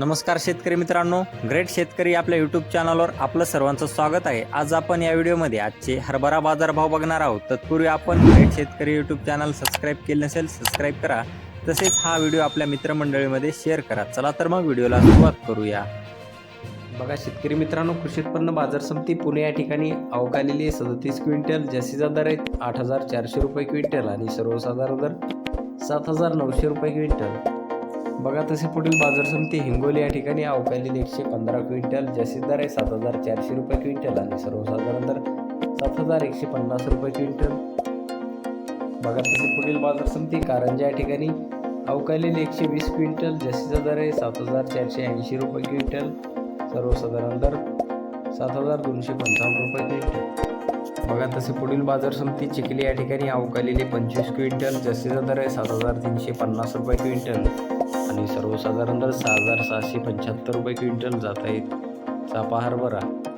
नमस्कार शेतकरी मित्रांनो ग्रेट शेतकरी आपल्या यूट्यूब चॅनलवर आपलं सर्वांचं स्वागत आहे. आज आपण या व्हिडिओमध्ये आजचे हरभरा बाजारभाव बघणार आहोत. तत्पूर्वी आपण ग्रेट शेतकरी यूट्यूब चॅनल सबस्क्राईब केले नसेल सबस्क्राईब करा. तसेच हा व्हिडिओ आपल्या मित्रमंडळीमध्ये शेअर करा. चला तर मग व्हिडिओला सुरुवात करूया. बघा शेतकरी मित्रांनो कृषी उत्पन्न बाजार समिती पुणे या ठिकाणी अवकालेली सदतीस क्विंटल जास्तीचा दर आहे आठ हजार चारशे रुपये क्विंटल आणि सर्वसाधारण दर सात हजार नऊशे रुपये क्विंटल. बघा तसे पुढील बाजार समिती हिंगोली या ठिकाणी अवकालील एकशे पंधरा क्विंटल जसीदार दर आहे सात हजार चारशे रुपये क्विंटल आणि सर्वसाधारण दर सात हजार एकशे पन्नास रुपये क्विंटल. बघा तसे पुढील बाजार समिती कारंजा या ठिकाणी अवकालील एकशे वीस क्विंटल जसीचा दर आहे सात हजार चारशे ऐंशी रुपये क्विंटल सर्वसाधारण दर सात हजार दोनशे पंचावन्न रुपये क्विंटल. बघा तसे पुढील बाजार समिती चिखली या ठिकाणी अवकालेले पंचवीस क्विंटल जसेचा दर आहे सात हजार तीनशे पन्नास रुपये क्विंटल. आणि सर्वसाधारण दर सहा हजार सहाशे पंच्याहत्तर रुपये क्विंटल जात आहेत. चापा हरभरा